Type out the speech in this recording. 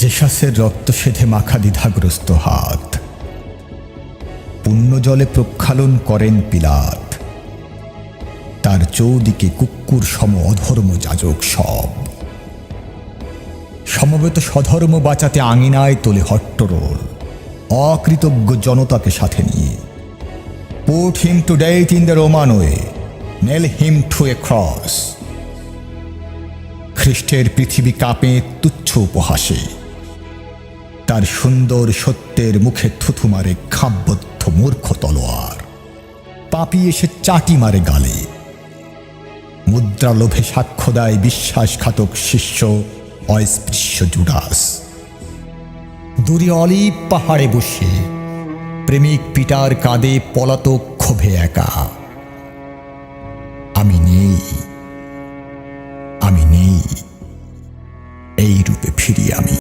জেসাসের রক্ত সেধে মাখা দ্বিধাগ্রস্ত হাত। পুণ্য জলে প্রক্ষালন করেন পিলাত। তার চৌদিকে কুক্কুর সম অধর্ম যাজক সব। সমবেত স্বধর্ম বাঁচাতে আঙিনায় তোলে হট্টরোল। অকৃতজ্ঞ জনতাকে সাথে নিয়ে। Put him to death in the Roman way nail him to a cross খ্রিস্টের পৃথিবী কাঁপে তুচ্ছ উপহাসে। তার সুন্দর সত্যের মুখে থুথু মারে খাপবদ্ধ মূর্খ তলোয়ার। পাপি এসে চাটি মারে গালে। মুদ্রা লোভে সাক্ষ্য দেয় বিশ্বাসঘাতক শিষ্য, অস্পৃশ্য জুডাস। দূরে অলিপ পাহাড়ে বসে, প্রেমিক পিটার কাঁদে পলাতক ক্ষোভে একা। আমি নেই আমি নেই, এই রূপে ফিরি আমি।